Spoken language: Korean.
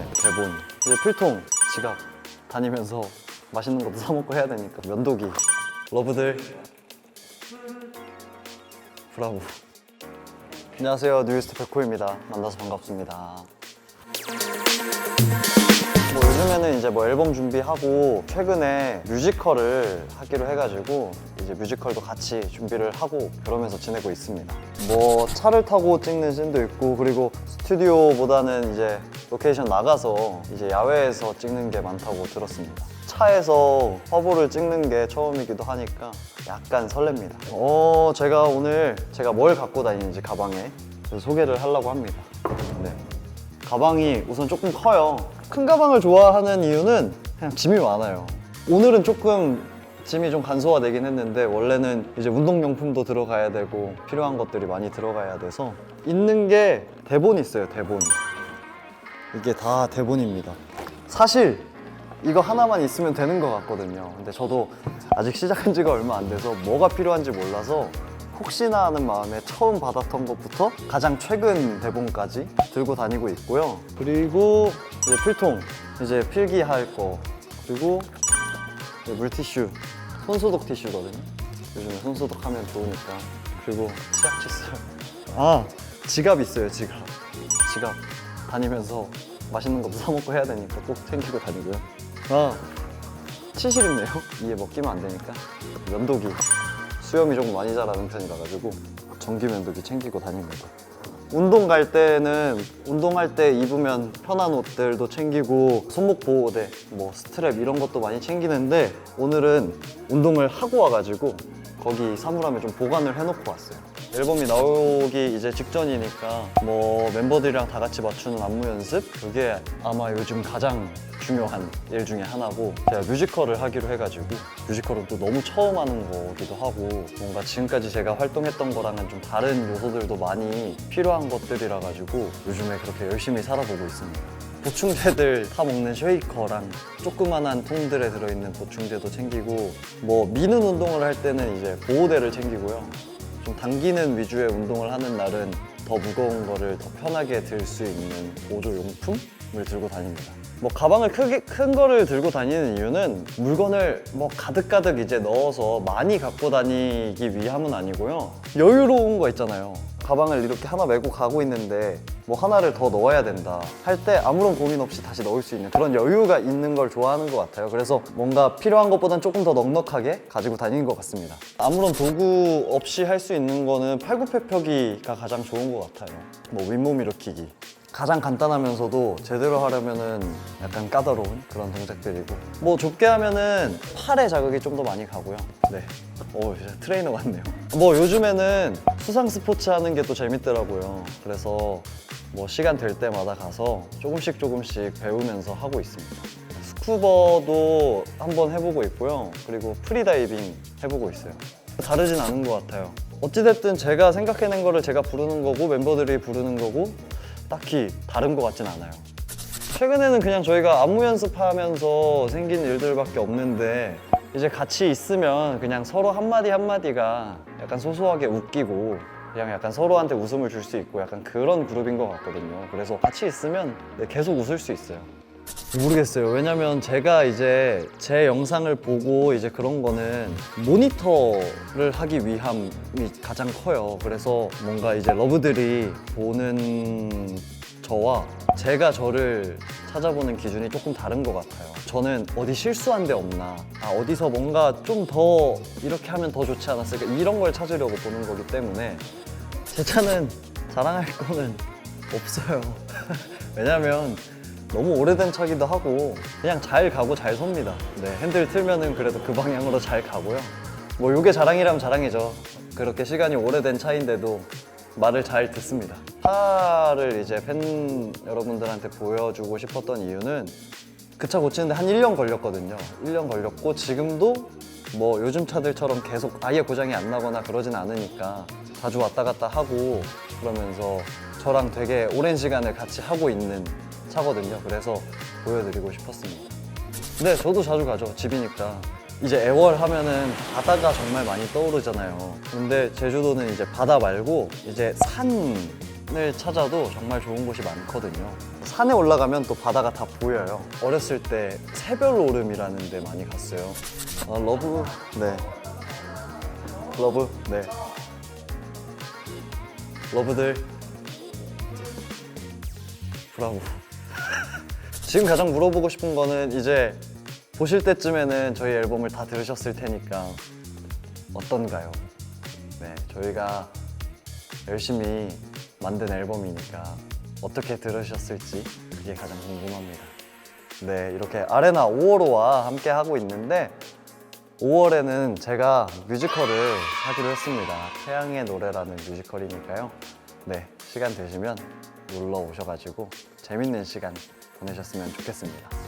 네, 대본. 이제 필통, 지갑 다니면서 맛있는 것도 사 먹고 해야 되니까 면도기. 러브들. 브라보. 안녕하세요, 뉴이스트 백호입니다. 만나서 반갑습니다. 뭐 요즘에는 이제 뭐 앨범 준비하고 최근에 뮤지컬을 하기로 해가지고 이제 뮤지컬도 같이 준비를 하고 그러면서 지내고 있습니다. 뭐 차를 타고 찍는 씬도 있고 그리고 스튜디오보다는 이제 로케이션 나가서 이제 야외에서 찍는 게 많다고 들었습니다. 차에서 화보를 찍는 게 처음이기도 하니까 약간 설렙니다. 어, 제가 오늘 제가 뭘 갖고 다니는지 가방에 소개를 하려고 합니다. 네. 가방이 우선 조금 커요. 큰 가방을 좋아하는 이유는 그냥 짐이 많아요. 오늘은 조금 짐이 좀 간소화되긴 했는데 원래는 이제 운동용품도 들어가야 되고 필요한 것들이 많이 들어가야 돼서 있는 게 대본이 있어요, 대본. 이게 다 대본입니다. 사실 이거 하나만 있으면 되는 것 같거든요. 근데 저도 아직 시작한 지가 얼마 안 돼서 뭐가 필요한지 몰라서 혹시나 하는 마음에 처음 받았던 것부터 가장 최근 대본까지 들고 다니고 있고요. 그리고 이제 필통, 이제 필기할 거, 그리고 이제 물티슈, 손소독 티슈거든요. 요즘에 손소독 하면 좋으니까. 그리고 치약 칫솔. 아, 지갑 있어요, 지갑. 지갑 다니면서 맛있는 것도 사 먹고 해야 되니까 꼭 챙기고 다니고요. 아, 치실 있네요. 이에 먹기면 안 되니까. 면도기. 수염이 조금 많이 자라는 편이라 가지고 전기 면도기 챙기고 다닙니다. 운동 갈 때는 운동할 때 입으면 편한 옷들도 챙기고 손목 보호대, 뭐 스트랩 이런 것도 많이 챙기는데 오늘은 운동을 하고 와가지고 거기 사물함에 좀 보관을 해놓고 왔어요. 앨범이 나오기 이제 직전이니까 뭐 멤버들이랑 다 같이 맞추는 안무 연습 그게 아마 요즘 가장 중요한 일 중에 하나고 제가 뮤지컬을 하기로 해가지고 뮤지컬은 또 너무 처음 하는 거기도 하고 뭔가 지금까지 제가 활동했던 거랑은 좀 다른 요소들도 많이 필요한 것들이라 가지고 요즘에 그렇게 열심히 살아보고 있습니다. 보충제들 타 먹는 쉐이커랑 조그만한 통들에 들어있는 보충제도 챙기고 뭐 미는 운동을 할 때는 이제 보호대를 챙기고요. 좀 당기는 위주의 운동을 하는 날은 더 무거운 거를 더 편하게 들 수 있는 보조 용품을 들고 다닙니다. 뭐 가방을 크게 큰 거를 들고 다니는 이유는 물건을 뭐 가득가득 이제 넣어서 많이 갖고 다니기 위함은 아니고요. 여유로운 거 있잖아요. 가방을 이렇게 하나 메고 가고 있는데 뭐 하나를 더 넣어야 된다 할 때 아무런 고민 없이 다시 넣을 수 있는 그런 여유가 있는 걸 좋아하는 것 같아요. 그래서 뭔가 필요한 것보단 조금 더 넉넉하게 가지고 다니는 것 같습니다. 아무런 도구 없이 할 수 있는 거는 팔굽혀펴기가 가장 좋은 것 같아요. 뭐 윗몸 일으키기. 가장 간단하면서도 제대로 하려면은 약간 까다로운 그런 동작들이고. 뭐 좁게 하면은 팔에 자극이 좀 더 많이 가고요. 네. 오 진짜 트레이너 같네요. 뭐 요즘에는 수상 스포츠 하는 게 또 재밌더라고요. 그래서 뭐 시간 될 때마다 가서 조금씩 조금씩 배우면서 하고 있습니다. 스쿠버도 한번 해보고 있고요. 그리고 프리다이빙 해보고 있어요. 다르진 않은 것 같아요. 어찌됐든 제가 생각해낸 거를 제가 부르는 거고 멤버들이 부르는 거고 딱히 다른 것 같진 않아요. 최근에는 그냥 저희가 안무 연습하면서 생긴 일들밖에 없는데 이제 같이 있으면 그냥 서로 한마디 한마디가 약간 소소하게 웃기고 그냥 약간 서로한테 웃음을 줄 수 있고 약간 그런 그룹인 것 같거든요. 그래서 같이 있으면 네, 계속 웃을 수 있어요. 모르겠어요. 왜냐면 제가 이제 제 영상을 보고 이제 그런 거는 모니터를 하기 위함이 가장 커요. 그래서 뭔가 이제 러브들이 보는 저와 제가 저를 찾아보는 기준이 조금 다른 것 같아요. 저는 어디 실수한 데 없나, 아, 어디서 뭔가 좀 더 이렇게 하면 더 좋지 않았을까 이런 걸 찾으려고 보는 거기 때문에 제 차는 자랑할 거는 없어요. 왜냐면 너무 오래된 차기도 하고 그냥 잘 가고 잘 섭니다. 네, 핸들 틀면은 그래도 그 방향으로 잘 가고요. 뭐 요게 자랑이라면 자랑이죠. 그렇게 시간이 오래된 차인데도 말을 잘 듣습니다. 차를 이제 팬 여러분들한테 보여주고 싶었던 이유는 그 차 고치는데 한 1년 걸렸거든요. 1년 걸렸고 지금도 뭐 요즘 차들처럼 계속 아예 고장이 안 나거나 그러진 않으니까 자주 왔다 갔다 하고 그러면서 저랑 되게 오랜 시간을 같이 하고 있는 차거든요. 그래서 보여드리고 싶었습니다. 네, 저도 자주 가죠. 집이니까. 이제 애월 하면은 바다가 정말 많이 떠오르잖아요. 근데 제주도는 이제 바다 말고 이제 산 산을 찾아도 정말 좋은 곳이 많거든요. 산에 올라가면 또 바다가 다 보여요. 어렸을 때 새별 오름이라는 데 많이 갔어요. 아, 러브, 네. 러브, 네. 러브들. 브라보. 지금 가장 물어보고 싶은 거는 이제 보실 때쯤에는 저희 앨범을 다 들으셨을 테니까 어떤가요? 네, 저희가 열심히 만든 앨범이니까 어떻게 들으셨을지 그게 가장 궁금합니다. 네, 이렇게 아레나 5월호와 함께 하고 있는데 5월에는 제가 뮤지컬을 하기로 했습니다. 태양의 노래라는 뮤지컬이니까요. 네, 시간 되시면 놀러 오셔가지고 재밌는 시간 보내셨으면 좋겠습니다.